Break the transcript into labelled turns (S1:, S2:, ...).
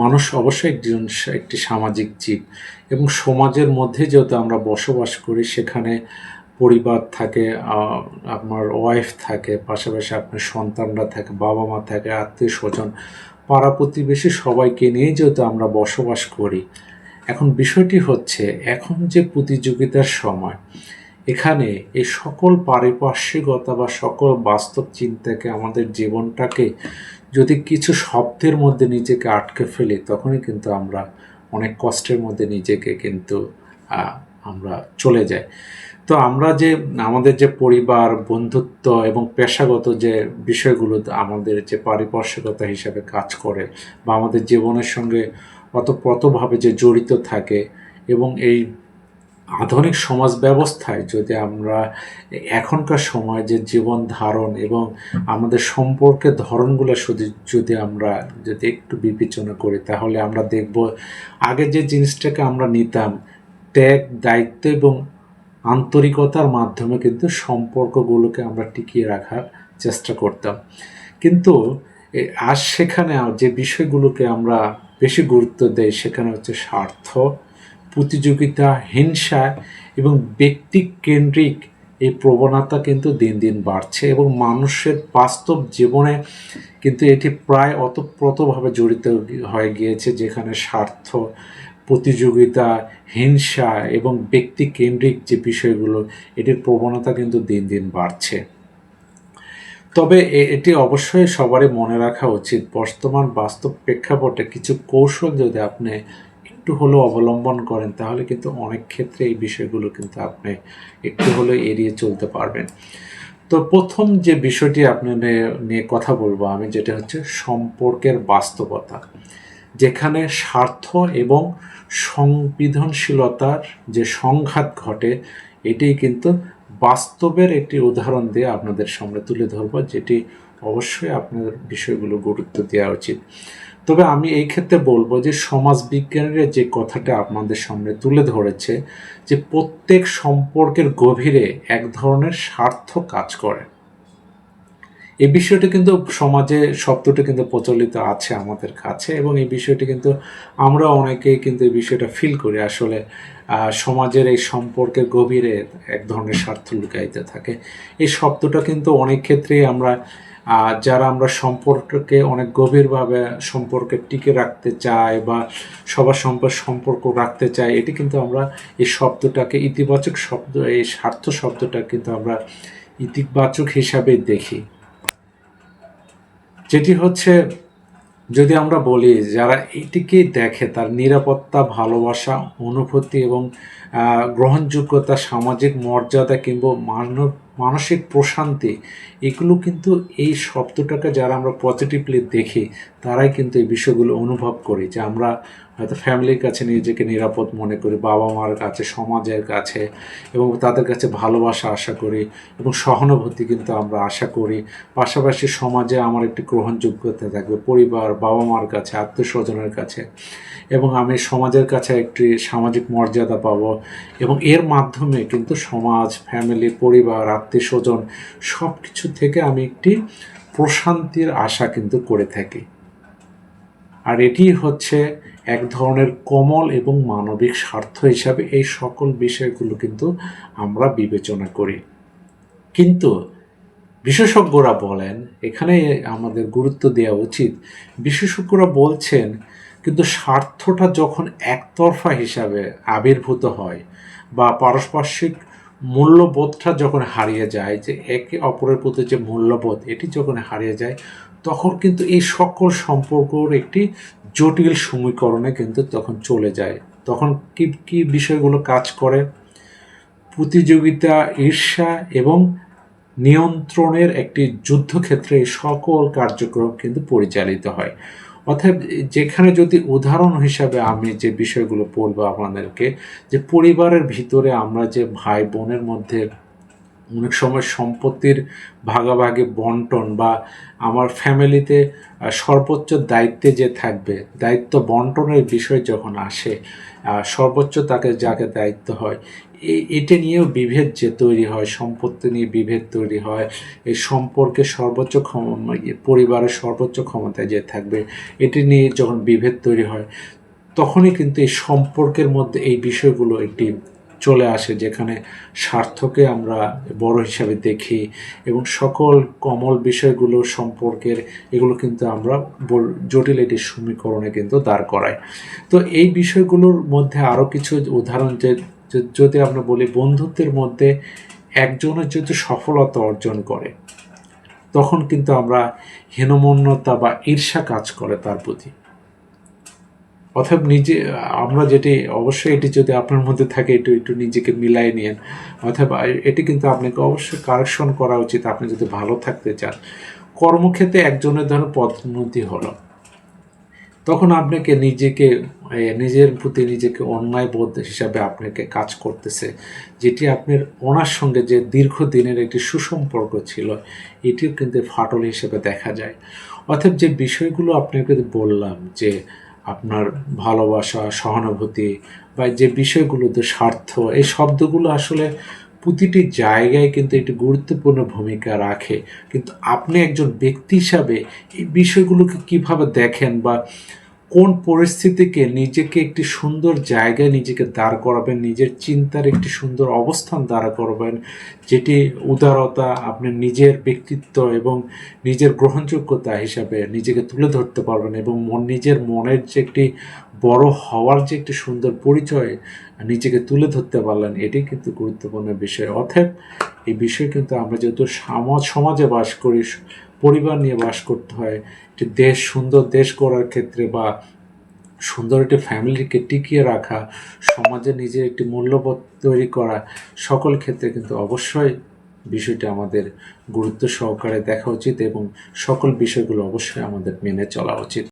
S1: মানুষ অবশ্যই একজন একটি সামাজিক জীব। এবং সমাজের মধ্যে যেহেতু আমরা বসবাস করি, সেখানে পরিবার থাকে আপনার ওয়াইফ থাকে, পাশাপাশি আপনার সন্তানরা থাকে বাবা মা থাকে আত্মীয় স্বজন পাড়া প্রতিবেশী সবাইকে নিয়ে যেহেতু আমরা বসবাস করি। এখন বিষয়টি হচ্ছে, এখন যে প্রতিযোগিতার সময় এখানে এই সকল পারিপার্শ্বিকতা বা সকল বাস্তব চিন্তাকে আমাদের জীবনটাকে যদি কিছু শব্দের মধ্যে নিজেকে আটকে ফেলি, তখনই কিন্তু আমরা অনেক কষ্টের মধ্যে নিজেকে কিন্তু আমরা চলে যাই। তো আমরা যে, আমাদের যে পরিবার, বন্ধুত্ব এবং পেশাগত যে বিষয়গুলো আমাদের যে পারিপার্শ্বিকতা হিসাবে কাজ করে বা আমাদের জীবনের সঙ্গে অতপ্রতভাবে যে জড়িত থাকে এবং এই আধুনিক সমাজ ব্যবস্থায় যদি আমরা এখনকার সময় যে জীবন ধারণ এবং আমাদের সম্পর্কের ধরনগুলো শুধু যদি আমরা যদি একটু বিবেচনা করি, তাহলে আমরা দেখব আগে যে জিনিসটাকে আমরা নিতাম, ত্যাগ, দায়িত্ব এবং আন্তরিকতার মাধ্যমে কিন্তু সম্পর্কগুলোকে আমরা টিকিয়ে রাখার চেষ্টা করতাম। কিন্তু আজ সেখানে যে বিষয়গুলোকে আমরা বেশি গুরুত্ব দেই সেখানে হচ্ছে স্বার্থ প্রতিযোগিতা, হিংসা এবং ব্যক্তি কেন্দ্রিক এই প্রবণতা কিন্তু দিন দিন বাড়ছে এবং মানুষের বাস্তব জীবনে কিন্তু এটি প্রায় অতপ্রতভাবে জড়িত হয়ে গিয়েছে, যেখানে স্বার্থ, প্রতিযোগিতা, হিংসা এবং ব্যক্তি কেন্দ্রিক যে বিষয়গুলো, এটির প্রবণতা কিন্তু দিন দিন বাড়ছে। তবে এটি অবশ্যই সবারই মনে রাখা উচিত। বর্তমান বাস্তব প্রেক্ষাপটে কিছু কৌশল যদি আপনি একটু হলেও অবলম্বন করেন, তাহলে কিন্তু অনেক ক্ষেত্রে এই বিষয়গুলো কিন্তু আপনি একটু হলেও এড়িয়ে চলতে পারবেন। তো প্রথম যে বিষয়টি আপনি নিয়ে কথা বলব আমি, যেটা হচ্ছে সম্পর্কের বাস্তবতা। যেখানে স্বার্থ এবং সংবিধানশীলতার যে সংঘাত ঘটে এটি কিন্তু বাস্তবের একটি উদাহরণ দিয়ে আপনাদের সামনে তুলে ধরবো, যেটি অবশ্যই আপনার বিষয়গুলো গুরুত্ব দেওয়া উচিত। তবে আমি এই ক্ষেত্রে বলব যে সমাজ বিজ্ঞানীরা যে কথাটা আপনাদের সামনে তুলে ধরেছে, যে প্রত্যেক সম্পর্কের গভীরে এক ধরনের স্বার্থ কাজ করে। এই বিষয়টি কিন্তু সমাজে শব্দটি কিন্তু প্রচলিত আছে আমাদের কাছে, এবং এই বিষয়টি কিন্তু আমরা অনেকেই কিন্তু এই বিষয়টা ফিল করি। আসলে সমাজের এই সম্পর্কের গভীরে এক ধরনের স্বার্থ লুকাইতে থাকে। এই শব্দটা কিন্তু অনেক ক্ষেত্রেই আমরা যারা আমরা সম্পর্ককে অনেক গভীরভাবে সম্পর্কে টিকে রাখতে চাই বা সবার সম্পর্ক সম্পর্ক রাখতে চাই, এটি কিন্তু আমরা এই শব্দটাকে ইতিবাচক শব্দ, এই স্বার্থ শব্দটা কিন্তু আমরা ইতিবাচক হিসাবে দেখি। যেটি হচ্ছে যদি আমরা বলি যারা এটিকে দেখে তার নিরাপত্তা, ভালোবাসা, অনুভূতি এবং গ্রহণযোগ্যতা, সামাজিক মর্যাদা কিংবা মানব মানসিক প্রশান্তি, এগুলো কিন্তু এই শব্দটাকে যারা আমরা পজিটিভলি দেখি, তারাই কিন্তু এই বিষয়গুলো অনুভব করি যে আমরা হয়তো ফ্যামিলির কাছে নিজেকে নিরাপদ মনে করি বাবা মার কাছে, সমাজের কাছে, এবং তাদের কাছে ভালোবাসা আশা করি, এবং সহানুভূতি কিন্তু আমরা আশা করি। পাশাপাশি সমাজে আমার একটি গ্রহণযোগ্যতা থাকবে, পরিবার বাবা মার কাছে, আত্মীয়স্বজনের কাছে, এবং আমি সমাজের কাছে একটি সামাজিক মর্যাদা পাবো, এবং এর মাধ্যমে কিন্তু সমাজ, ফ্যামিলি, পরিবার আত্মীয় স্বজন সব কিছু থেকে আমি একটি প্রশান্তির আশা কিন্তু করে থাকি। আর এটি হচ্ছে এক ধরনের কোমল এবং মানবিক স্বার্থ হিসাবে এই সকল বিষয়গুলো কিন্তু আমরা বিবেচনা করি। কিন্তু বিশেষজ্ঞরা বলেন, এখানে আমাদের গুরুত্ব দেওয়া উচিত, বিশেষজ্ঞরা বলছেন, কিন্তু স্বার্থটা যখন একতরফা হিসাবে আবির্ভূত হয় বা পারস্পরিক মূল্যবোধটা যখন হারিয়ে যায়, যে একে অপরের প্রতি যে মূল্যবোধ, এটি যখন হারিয়ে যায় তখন কিন্তু এই সকল সম্পর্কর একটি জটিল সমীকরণে কিন্তু তখন চলে যায়। তখন কি কি বিষয়গুলো কাজ করে? প্রতিযোগিতা, ঈর্ষা এবং নিয়ন্ত্রণের একটি যুদ্ধক্ষেত্রে সকল কার্যক্রম কিন্তু পরিচালিত হয়। অর্থাৎ যেখানে যদি উদাহরণ হিসাবে আমি যে বিষয়গুলো বলব আপনাদেরকে, যে পরিবারের ভিতরে আমরা যে ভাই বোনের মধ্যে অনেক সময় সম্পত্তির ভাগাভাগি বন্টন বা আমার ফ্যামিলিতে সর্বোচ্চ দায়িত্বে যে থাকবে, দায়িত্ব বন্টনের বিষয় যখন আসে সর্বোচ্চ তাকে যাকে দায়িত্ব হয় এটা নিয়েও বিভেদ যে তৈরি হয়, সম্পত্তি নিয়ে বিভেদ তৈরি হয় এই সম্পর্কে সর্বোচ্চ পরিবারের সর্বোচ্চ ক্ষমতায় যে থাকবে, এটি নিয়ে যখন বিভেদ তৈরি হয়, তখনই কিন্তু এই সম্পর্কের মধ্যে এই বিষয়গুলো একটি চলে আসে, যেখানে স্বার্থকে আমরা বড় হিসাবে দেখি এবং সকল কমল বিষয়গুলো সম্পর্কের, এগুলো কিন্তু আমরা জটিল একটি সমীকরণে কিন্তু দাঁড় করাই। তো এই বিষয়গুলোর মধ্যে আরও কিছু উদাহরণ যে- যদি আমরা বলি বন্ধুত্বের মধ্যে একজনের যদি সফলতা অর্জন করে, তখন কিন্তু আমরা হীনমন্যতা বা ঈর্ষা কাজ করে তার প্রতি। অথবা নিজে, আমরা যেটি, অবশ্যই এটি যদি আপনার মধ্যে থাকে, একটু একটু নিজেকে মিলাই নিন অথবা এটি কিন্তু আপনাকে অবশ্যই কারেকশন করা উচিত, আপনি যদি ভালো থাকতে চান। কর্মক্ষেত্রে একজনের ধরনের পদোন্নতি হলো। তখন আপনাকে নিজেকে নিজের প্রতি নিজেকে অন্যায় বোধ হিসাবে আপনাকে কাজ করতেছে। যেটি আপনার ওনার সঙ্গে যে দীর্ঘদিনের একটি সুসম্পর্ক ছিল, এটিও কিন্তু ফাটল হিসেবে দেখা যায়। অর্থাৎ যে বিষয়গুলো আপনাকে বললাম যে আপনার ভালোবাসা, সহানুভূতি বা যে বিষয়গুলোতে স্বার্থ, এই শব্দগুলো আসলে প্রতিটি জায়গায় কিন্তু একটি গুরুত্বপূর্ণ ভূমিকা রাখে। কিন্তু আপনি একজন ব্যক্তি হিসাবে এই বিষয়গুলোকে কীভাবে দেখেন বা কোন পরিস্থিতিকে নিজেকে একটি সুন্দর জায়গায় নিজেকে দাঁড় করাবেন, নিজের চিন্তার একটি সুন্দর অবস্থান দাঁড় করাবেন, যেটি উদারতা আপনার নিজের ব্যক্তিত্ব এবং নিজের গ্রহণযোগ্যতা হিসাবে নিজেকে তুলে ধরতে পারবেন এবং মন, নিজের মনের যে একটি বড় হওয়ার যে একটি সুন্দর পরিচয় নিজেকে তুলে ধরতে পারলেন, এটি কিন্তু গুরুত্বপূর্ণ বিষয়। অতএব এই বিষয় কিন্তু আমরা যেহেতু সমাজ, সমাজে বাস করি পরিবার নিয়ে বাস করতে হয়, একটি দেশ, সুন্দর দেশ গড়ার ক্ষেত্রে বা সুন্দর একটি ফ্যামিলিকে টিকিয়ে রাখা, সমাজে নিজের একটি মূল্যবোধ তৈরি করা, সকল ক্ষেত্রে কিন্তু অবশ্যই বিষয়টা আমাদের গুরুত্ব সহকারে দেখা উচিত এবং সকল বিষয়গুলো অবশ্যই আমাদের মেনে চলা উচিত।